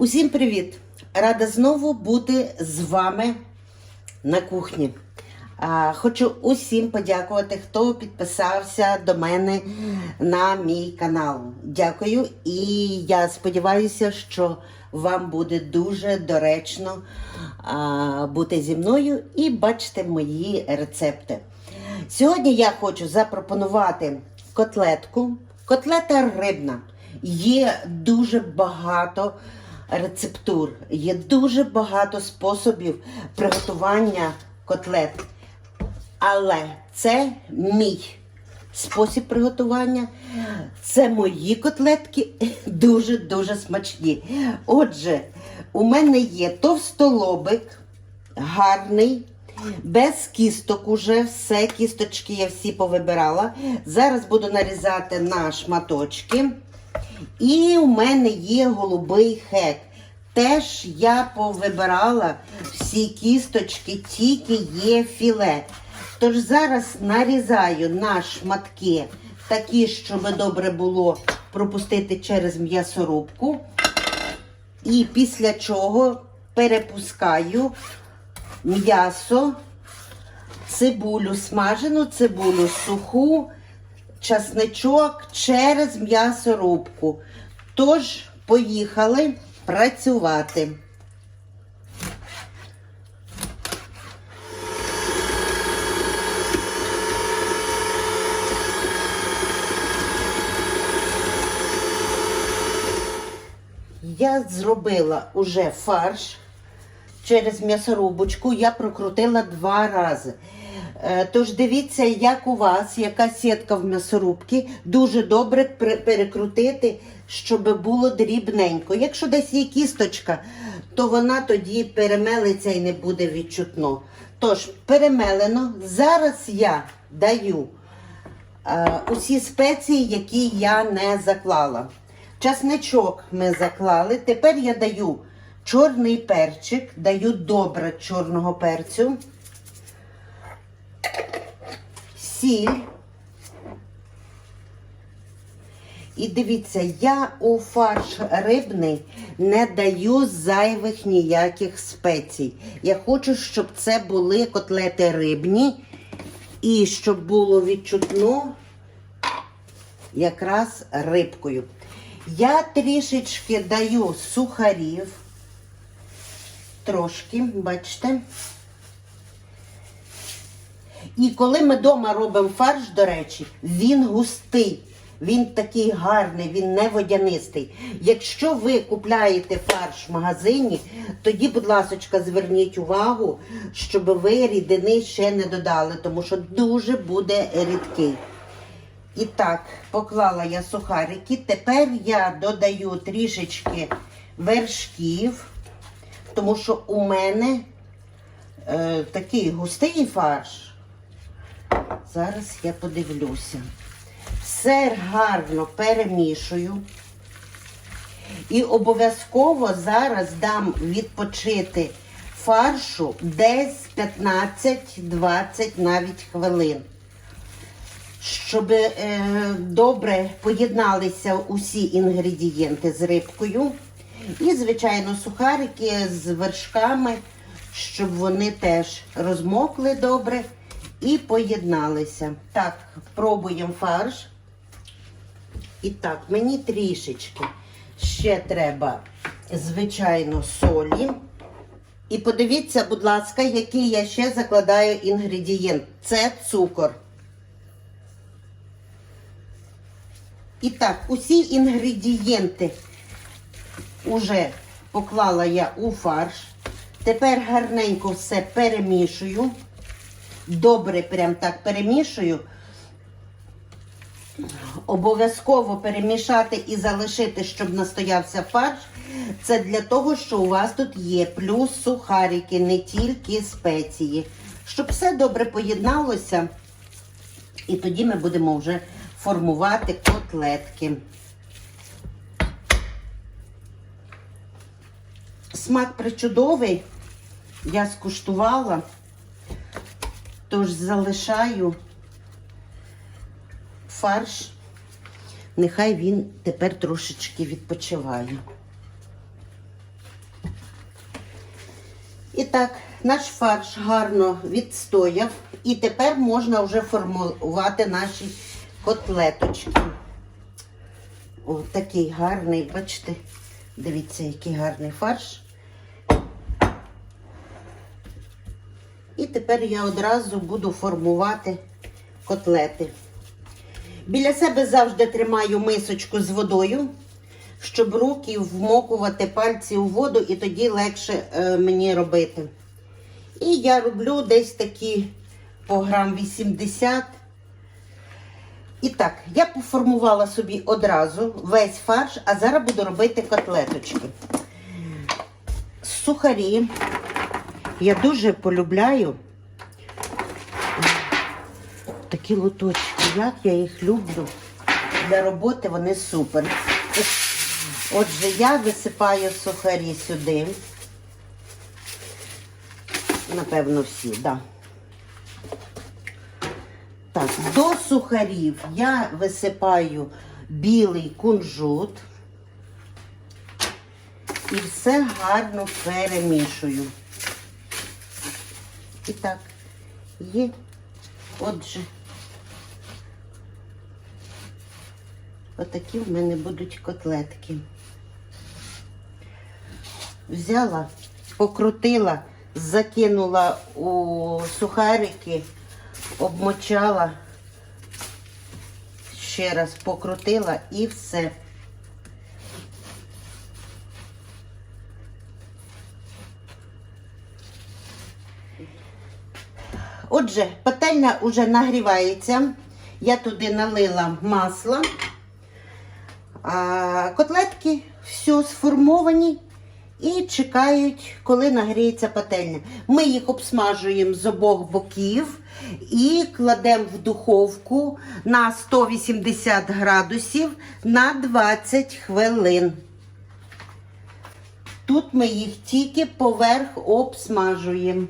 Усім привіт! Рада знову бути з вами на кухні. Хочу усім подякувати, хто підписався до мене на мій канал. Дякую. І я сподіваюся, що вам буде дуже доречно бути зі мною і бачити мої рецепти. Сьогодні я хочу запропонувати котлетку. Котлета рибна. Є дуже багато рецептур, є дуже багато способів приготування котлет. Але це мій спосіб приготування. Це мої котлетки дуже-дуже смачні. Отже, у мене є товстолобик, гарний, без кісток уже все. Кісточки я всі повибирала. Зараз буду нарізати на шматочки. І у мене є голубий хек. Теж я повибирала всі кісточки, тільки є філе. Тож зараз нарізаю на шматки, такі, щоб добре було пропустити через м'ясорубку. І після чого перепускаю м'ясо, цибулю смажену, цибулю суху, часничок через м'ясорубку. Тож, поїхали працювати. Я зробила уже фарш через м'ясорубочку, я прокрутила два рази. Е, Тож дивіться, як у вас, яка сітка в м'ясорубці, дуже добре перекрутити, щоб було дрібненько. Якщо десь є кісточка, то вона тоді перемелиться і не буде відчутно. Тож, перемелено, зараз я даю е, усі спеції, які я не заклала. Часничок ми заклали. Тепер я даю чорний перчик, даю добре чорного перцю, сіль. І дивіться, я у фарш рибний не даю зайвих ніяких спецій. Я хочу, щоб це були котлети рибні і щоб було відчутно якраз рибкою. Я трішечки даю сухарів, трошки, бачите. І коли ми вдома робимо фарш, до речі, він густий, він такий гарний, він не водянистий. Якщо ви купляєте фарш в магазині, тоді, будь ласка, зверніть увагу, щоб ви рідини ще не додали, тому що дуже буде рідкий. І так, поклала я сухарики. Тепер я додаю трішечки вершків, тому що у мене е, такий густий фарш. Зараз я подивлюся. Все гарно перемішую. І обов'язково зараз дам відпочити фаршу десь 15-20 навіть хвилин щоб е, добре поєдналися усі інгредієнти з рибкою. І, звичайно, сухарики з вершками, щоб вони теж розмокли добре і поєдналися. Так, пробуємо фарш. І так, мені трішечки ще треба, звичайно, солі. І подивіться, будь ласка, який я ще закладаю інгредієнт. Це цукор. І так, усі інгредієнти вже поклала я у фарш. Тепер гарненько все перемішую. Добре, прям так перемішую. Обов'язково перемішати і залишити, щоб настоявся фарш. Це для того, що у вас тут є плюс сухарики, не тільки спеції. Щоб все добре поєдналося. І тоді ми будемо вже формувати котлетки. Смак причудовий. Я скуштувала, тож залишаю фарш. Нехай він тепер трошечки відпочиває. І так, наш фарш гарно відстояв. І тепер можна вже формувати наші котлеточки. О, такий гарний, бачите, дивіться, який гарний фарш. І тепер я одразу буду формувати котлети. Біля себе завжди тримаю мисочку з водою, щоб руки вмокувати пальці у воду, і тоді легше е, мені робити. І я роблю десь такі по грам 80. І так, я поформувала собі одразу весь фарш, а зараз буду робити котлеточки. Сухарі. Я дуже полюбляю такі лоточки. Як я їх люблю. Для роботи вони супер. Отже, я висипаю сухарі сюди. Напевно, всі, так. Да. Так, до сухарів я висипаю білий кунжут і все гарно перемішую. І так, є. Отже, отакі в мене будуть котлетки. Взяла, покрутила, закинула у сухарики, обмочала, ще раз покрутила і все. Отже, пательня вже нагрівається. Я туди налила масло. Котлетки все сформовані і чекають, коли нагріється пательня. Ми їх обсмажуємо з обох боків і кладемо в духовку на 180 градусів на 20 хвилин. Тут ми їх тільки поверх обсмажуємо.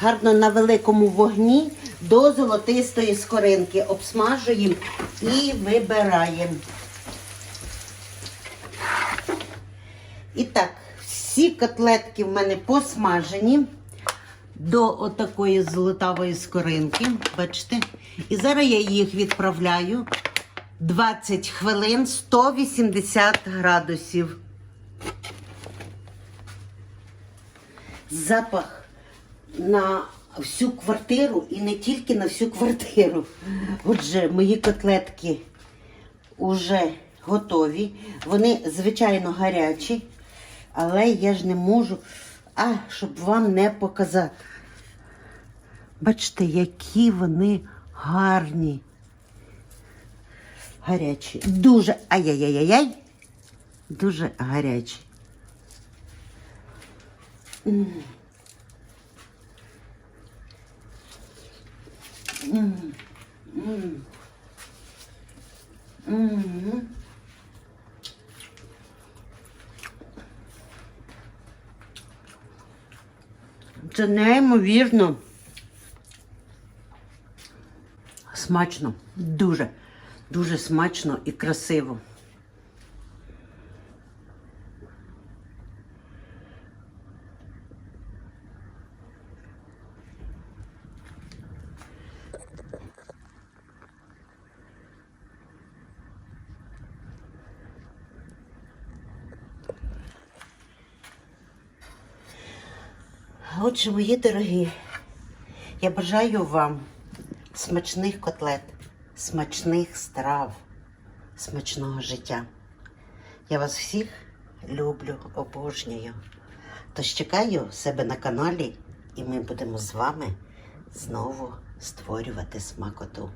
Гарно на великому вогні до золотистої скоринки. Обсмажуємо і вибираємо. І так, всі котлетки в мене посмажені до отакої золотавої скоринки. Бачите? І зараз я їх відправляю 20 хвилин 180 градусів. Запах на всю квартиру і не тільки на всю квартиру. Отже, мої котлетки вже готові. Вони, звичайно, гарячі, але я ж не можу, а, щоб вам не показати. Бачите, які вони гарні. Гарячі. Дуже ай-яй-яй-яй. Дуже гарячі. Це неймовірно. Смачно, дуже, дуже смачно і красиво. Отже, мої дорогі, я бажаю вам смачних котлет, смачних страв, смачного життя. Я вас всіх люблю, обожнюю. Тож чекаю себе на каналі, і ми будемо з вами знову створювати смакоту.